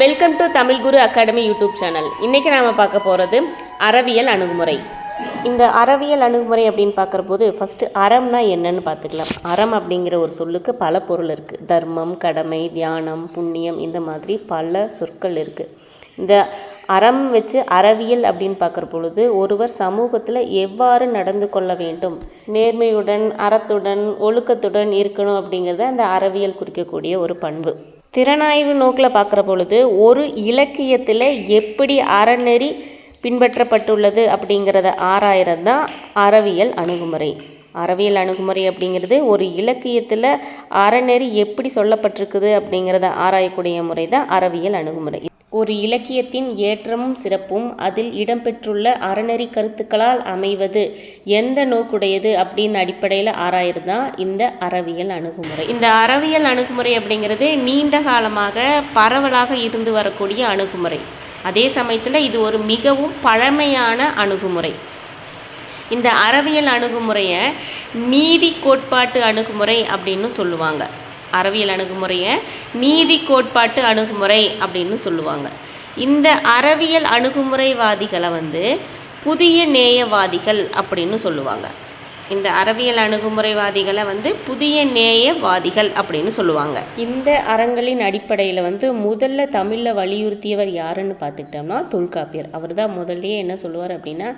Welcome to Tamil Guru academy YouTube channel இன்றைக்கி நாம் பார்க்க போகிறது அறவியல் அணுகுமுறை. இந்த அறவியல் அணுகுமுறை அப்படின்னு பார்க்குறபோது ஃபஸ்ட்டு அறம்னா என்னன்னு பார்த்துக்கலாம். அறம் அப்படிங்கிற ஒரு சொல்லுக்கு பல பொருள் இருக்குது தர்மம் கடமை தியானம் புண்ணியம் இந்த மாதிரி பல சொற்கள் இருக்குது இந்த அறம் வச்சு அறவியல் அப்படின்னு பார்க்குற பொழுது ஒருவர் சமூகத்தில் எவ்வாறு நடந்து கொள்ள வேண்டும்? நேர்மையுடன் அறத்துடன் ஒழுக்கத்துடன் இருக்கணும் அப்படிங்கிறத அந்த அறவியல் குறிக்கக்கூடிய ஒரு பண்பு. திறனாய்வு நோக்கில் பார்க்குற பொழுது ஒரு இலக்கியத்தில் எப்படி அறநெறி பின்பற்றப்பட்டுள்ளது அப்படிங்கிறத ஆராயிறது தான் அறவியல் அணுகுமுறை. அறவியல் அணுகுமுறை அப்படிங்கிறது ஒரு இலக்கியத்தில் அறநெறி எப்படி சொல்லப்பட்டிருக்குது அப்படிங்கிறத ஆராயக்கூடிய முறை தான் அறவியல் அணுகுமுறை. ஒரு இலக்கியத்தின் ஏற்றமும் சிறப்பும் அதில் இடம்பெற்றுள்ள அறநெறி கருத்துக்களால் அமைவது எந்த நோக்குடையது அப்படின்னு அடிப்படையில் ஆராயிறது தான் இந்த அறவியல் அணுகுமுறை. இந்த அறவியல் அணுகுமுறை அப்படிங்கிறது நீண்ட காலமாக பரவலாக இருந்து வரக்கூடிய அணுகுமுறை. அதே சமயத்தில் இது ஒரு மிகவும் பழமையான அணுகுமுறை. இந்த அறவியல் அணுகுமுறையை நீதி கோட்பாட்டு அணுகுமுறை அப்படின்னு சொல்லுவாங்க. அறவியல் அணுகுமுறையை நீதி கோட்பாட்டு அணுகுமுறை அப்படின்னு சொல்லுவாங்க. இந்த அறவியல் அணுகுமுறைவாதிகளை வந்து புதிய நேயவாதிகள் அப்படின்னு சொல்லுவாங்க. இந்த அறவியல் அணுகுமுறைவாதிகளை வந்து புதிய நேயவாதிகள் அப்படின்னு சொல்லுவாங்க. இந்த அறங்களின் அடிப்படையில் வந்து முதல்ல தமிழில் வலியுறுத்தியவர் யாருன்னு பார்த்துக்கிட்டோம்னா தொல்காப்பியர். அவர் தான் முதல்லயே என்ன சொல்லுவார் அப்படின்னா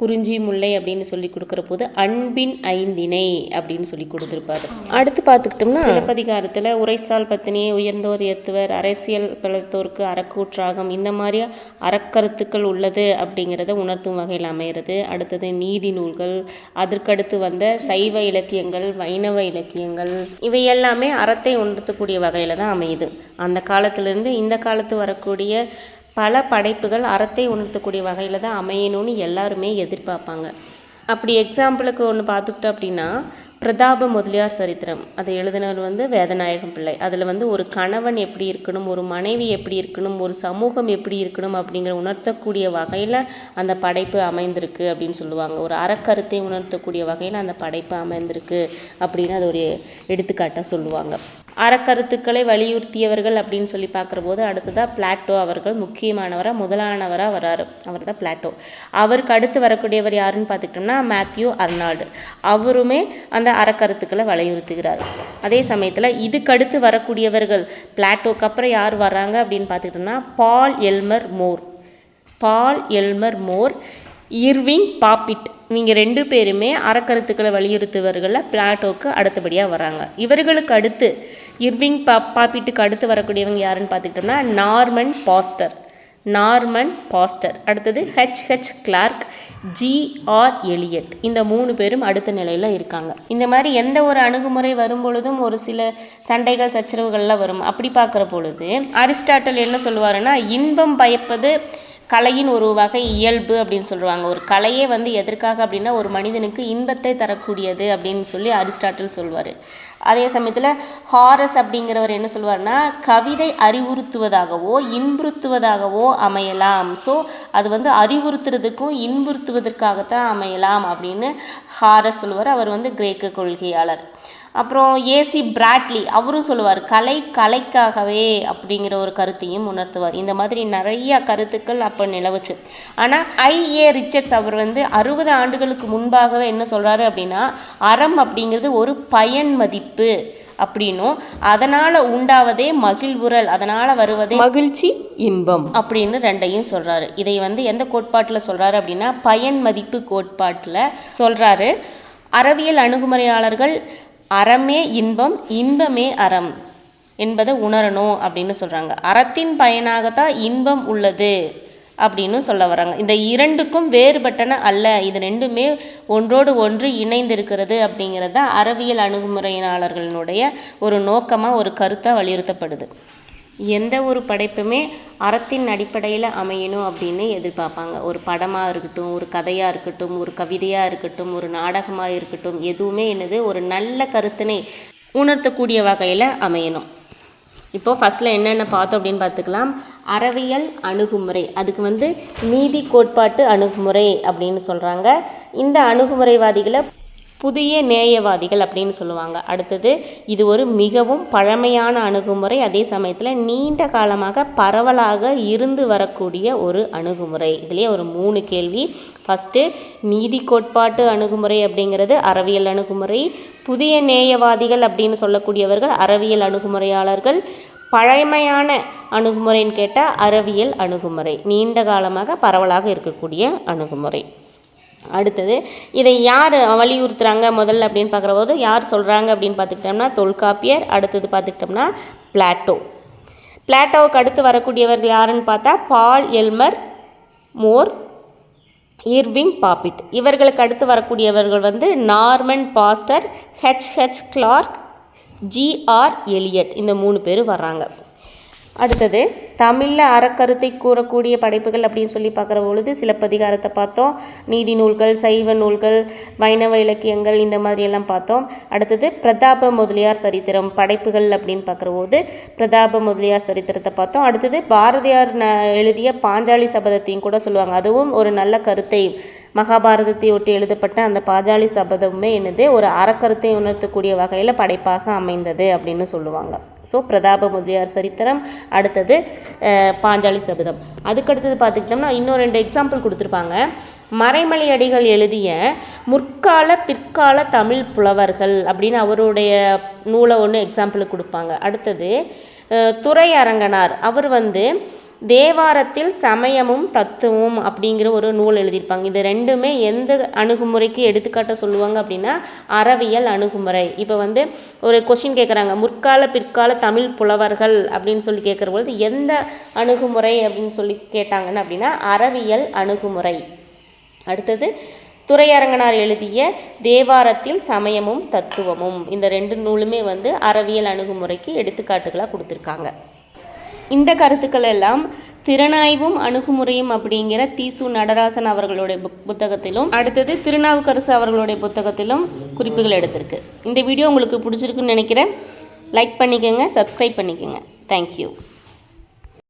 குறிஞ்சி முல்லை அப்படின்னு சொல்லி கொடுக்குற போது அன்பின் ஐந்தினை அப்படின்னு சொல்லி கொடுத்துருப்பாரு. அடுத்து பார்த்துக்கிட்டோம்னா சிலப்பதிகாரத்தில் உரைசால் பத்தினியை உயர்ந்தோர் ஏத்துவர் அரசியல் பிளத்தோருக்கு அறக்கூற்றாகம் இந்த மாதிரி அறக்கருத்துக்கள் உள்ளது அப்படிங்கிறத உணர்த்தும் வகையில் அமைகிறது அடுத்தது நீதி நூல்கள் அதற்கடுத்து வந்த சைவ இலக்கியங்கள் வைணவ இலக்கியங்கள் இவை எல்லாமே அறத்தை உணர்த்தக்கூடிய வகையில் தான் அமையுது. அந்த காலத்திலேருந்து இந்த காலத்து வரக்கூடிய பல படைப்புகள் அறத்தை உணர்த்தக்கூடிய வகையில் தான் அமையணும்னு எல்லாருமே எதிர்பார்ப்பாங்க. அப்படி எக்ஸாம்பிளுக்கு ஒன்று பார்த்துக்கிட்டோம் அப்படின்னா பிரதாப முதலியார் சரித்திரம். அதை எழுதினவர் வந்து வேதநாயகம் பிள்ளை. அதில் வந்து ஒரு கணவன் எப்படி இருக்கணும் ஒரு மனைவி எப்படி இருக்கணும் ஒரு சமூகம் எப்படி இருக்கணும் அப்படிங்கிற உணர்த்தக்கூடிய வகையில் அந்த படைப்பு அமைந்திருக்கு அப்படின்னு சொல்லுவாங்க. ஒரு அறக்கருத்தை உணர்த்தக்கூடிய வகையில் அந்த படைப்பு அமைந்திருக்கு அப்படின்னு அது ஒரு எடுத்துக்காட்டாக சொல்லுவாங்க. அறக்கருத்துக்களை வலியுறுத்தியவர்கள் அப்படின்னு சொல்லி பார்க்குறபோது அடுத்ததாக பிளாட்டோ அவர்கள் முக்கியமானவராக முதலானவராக வராரு. அவர் தான் பிளாட்டோ. அவருக்கு அடுத்து வரக்கூடியவர் யாருன்னு பார்த்துக்கிட்டோம்னா மேத்யூ அர்னால்டு. அவருமே அந்த அறக்கருத்துக்களை வலியுறுத்துகிறார். அதே சமயத்தில் இதுக்கடுத்து வரக்கூடியவர்கள் பிளாட்டோக்கு அப்புறம் யார் வர்றாங்க அப்படின்னு பார்த்துக்கிட்டோம்னா Paul Elmer More. Paul Elmer More Irving Babbitt. இவங்க ரெண்டு பேருமே அறக்கருத்துக்களை வலியுறுத்துவர்களில் பிளாட்டோக்கு அடுத்தபடியாக வராங்க. இவர்களுக்கு அடுத்து இர்விங் பா பாப்பிட்டுக்கு அடுத்து வரக்கூடியவங்க யாருன்னு பார்த்துக்கிட்டோம்னா நார்மன் பாஸ்டர். Norman Foster. அடுத்தது H H Clark G R Elliot. இந்த மூணு பேரும் அடுத்த நிலையில் இருக்காங்க. இந்த மாதிரி எந்த ஒரு அணுகுமுறை வரும் பொழுதும் ஒரு சில சண்டைகள் சச்சரவுகள்லாம் வரும். அப்படி பார்க்குற பொழுது அரிஸ்டாட்டல் என்ன சொல்லுவாருன்னா இன்பம் பயப்பது கலையின் ஒரு வகை இயல்பு அப்படின்னு சொல்லுவாங்க. ஒரு கலையே வந்து எதற்காக அப்படின்னா ஒரு மனிதனுக்கு இன்பத்தை தரக்கூடியது அப்படின்னு சொல்லி அரிஸ்டாட்டில் சொல்வார். அதே சமயத்தில் ஹாரஸ் அப்படிங்கிறவர் என்ன சொல்வார்னா கவிதை அறிவுறுத்துவதாகவோ இன்புறுத்துவதாகவோ அமையலாம். ஸோ அது வந்து அறிவுறுத்துறதுக்கும் இன்புறுத்துவதற்காகத்தான் அமையலாம் அப்படின்னு ஹாரஸ் சொல்லுவார். அவர் வந்து கிரேக்க கொள்கையாளர். அப்புறம் ஏசி பிராட்லி அவரும் சொல்லுவார் கலை கலைக்காகவே அப்படிங்கிற ஒரு கருத்தையும் உணர்த்துவார். இந்த மாதிரி நிறைய கருத்துக்கள் அப்போ நிலவுச்சு. ஆனால் ஐஏ ரிச்சர்ட்ஸ் அவர் வந்து அறுபது ஆண்டுகளுக்கு முன்பாகவே என்ன சொல்கிறாரு அப்படின்னா அறம் அப்படிங்கிறது ஒரு பயன் மதிப்பு அப்படின்னும். அதனால் உண்டாவதே மகிழ்வுறல் அதனால் வருவதே மகிழ்ச்சி இன்பம். அப்படின்னு ரெண்டையும் சொல்கிறாரு இதை வந்து எந்த கோட்பாட்டில் சொல்கிறாரு அப்படின்னா பயன் மதிப்பு கோட்பாட்டில் சொல்கிறாரு அறவியல் அணுகுமுறையாளர்கள் அறமே இன்பம் இன்பமே அறம் என்பதை உணரணும் அப்படின்னு சொல்கிறாங்க அறத்தின் பயனாகத்தான் இன்பம் உள்ளது அப்படின்னு சொல்ல வராங்க. இந்த இரண்டுக்கும் வேறுபட்டன அல்ல. இது ரெண்டுமே ஒன்றோடு ஒன்று இணைந்திருக்கிறது அப்படிங்கிறது தான் அறிவியல் அணுகுமுறையினாளர்களினுடைய ஒரு நோக்கமாக ஒரு கருத்தாக வலியுறுத்தப்படுது. எந்த ஒரு படைப்புமே அறத்தின் அடிப்படையில் அமையணும் அப்படின்னு எதிர்பார்ப்பாங்க. ஒரு படமாக இருக்கட்டும் ஒரு கதையாக இருக்கட்டும் ஒரு கவிதையாக இருக்கட்டும் ஒரு நாடகமாக இருக்கட்டும் எதுவுமே என்னது ஒரு நல்ல கருத்தினை உணர்த்தக்கூடிய வகையில் அமையணும். இப்போது ஃபஸ்ட்டில் என்னென்ன பார்த்தோம் அப்படின்னு பார்த்துக்கலாம். அறவியல் அணுகுமுறை. அதுக்கு வந்து நீதி கோட்பாட்டு அணுகுமுறை அப்படின்னு சொல்கிறாங்க இந்த அணுகுமுறைவாதிகளை புதிய நேயவாதிகள் அப்படின்னு சொல்லுவாங்க. அடுத்தது இது ஒரு மிகவும் பழமையான அணுகுமுறை. அதே சமயத்தில் நீண்ட காலமாக பரவலாக இருந்து வரக்கூடிய ஒரு அணுகுமுறை. இதுலேயே ஒரு மூணு கேள்வி. ஃபஸ்ட்டு நீதி கோட்பாட்டு அணுகுமுறை அப்படிங்கிறது அறவியல் அணுகுமுறை. புதிய நேயவாதிகள் அப்படின்னு சொல்லக்கூடியவர்கள் அறவியல் அணுகுமுறையாளர்கள். பழமையான அணுகுமுறைன்னு கேட்டால் அறிவியல் அணுகுமுறை. நீண்ட காலமாக பரவலாக இருக்கக்கூடிய அணுகுமுறை. அடுத்தது இதை யார் வலியுறுத்துகிறாங்க முதல்ல அப்படின்னு பார்க்குறபோது யார் சொல்கிறாங்க அப்படின்னு பார்த்துக்கிட்டோம்னா தொல்காப்பியர் அடுத்தது பார்த்துக்கிட்டோம்னா பிளாட்டோ. பிளாட்டோவுக்கு அடுத்து வரக்கூடியவர்கள் யாருன்னு பார்த்தா பால் எல்மர் மோர் இர்விங் பாப்பிட். இவர்களுக்கு அடுத்து வரக்கூடியவர்கள் வந்து Norman Foster H H Clark G R Elliot. இந்த மூணு பேர் வர்றாங்க. அடுத்தது தமிழில் அறக்கருத்தை கூறக்கூடிய படைப்புகள் அப்படின்னு சொல்லி பார்க்குற பொழுது சிலப்பதிகாரத்தை பார்த்தோம். நீதி நூல்கள் சைவ நூல்கள் வைணவ இலக்கியங்கள் இந்த மாதிரியெல்லாம் பார்த்தோம். அடுத்தது பிரதாப முதலியார் சரித்திரம் படைப்புகள் அப்படின்னு பார்க்குற போது பிரதாப முதலியார் சரித்திரத்தை பார்த்தோம். அடுத்தது பாரதியார் எழுதிய பாஞ்சாலி சபதத்தையும் கூட சொல்லுவாங்க. அதுவும் ஒரு நல்ல கருத்தை மகாபாரதத்தை ஒட்டி எழுதப்பட்ட அந்த பாஞ்சாலி சபதமுமே என்னது ஒரு அறக்கருத்தை உணர்த்தக்கூடிய வகையில் படைப்பாக அமைந்தது அப்படின்னு சொல்லுவாங்க. ஸோ பிரதாப முதலியார் சரித்திரம் அடுத்தது பாஞ்சாலி சபதம். அதுக்கடுத்தது பார்த்துக்கிட்டோம்னா இன்னும் ரெண்டு எக்ஸாம்பிள் கொடுத்துருப்பாங்க. மறைமலை அடிகள் எழுதிய முற்கால பிற்கால தமிழ் புலவர்கள் அப்படின்னு அவருடைய நூலை ஒன்று எக்ஸாம்பிளுக்கு கொடுப்பாங்க. அடுத்தது துறை அரங்கனார் அவர் வந்து தேவாரத்தில் சமயமும் தத்துவம் அப்படிங்கிற ஒரு நூல் எழுதியிருப்பாங்க. இது ரெண்டுமே எந்த அணுகுமுறைக்கு எடுத்துக்காட்ட சொல்லுவாங்க அப்படின்னா அறவியல் அணுகுமுறை. இப்போ வந்து ஒரு கொஷின் கேட்குறாங்க முற்கால பிற்கால தமிழ் புலவர்கள் அப்படின்னு சொல்லி கேட்குற பொழுது எந்த அணுகுமுறை அப்படின்னு சொல்லி கேட்டாங்கன்னு அப்படின்னா அறவியல் அணுகுமுறை. அடுத்தது துறையரங்கனார் எழுதிய தேவாரத்தில் சமயமும் தத்துவமும். இந்த ரெண்டு நூலுமே வந்து அறவியல் அணுகுமுறைக்கு எடுத்துக்காட்டுகளாக கொடுத்துருக்காங்க. இந்த கருத்துக்கள் எல்லாம் திறனாய்வும் அணுகுமுறையும் அப்படிங்கிற தீசு நடராசன் அவர்களுடைய புக் புத்தகத்திலும் அடுத்தது திருநாவுக்கரசு அவர்களுடைய புத்தகத்திலும் குறிப்புகள் எடுத்திருக்கு. இந்த வீடியோ உங்களுக்கு பிடிச்சிருக்குன்னு நினைக்கிறேன். லைக் பண்ணிக்கோங்க சப்ஸ்கிரைப் பண்ணிக்கோங்க. தேங்க்யூ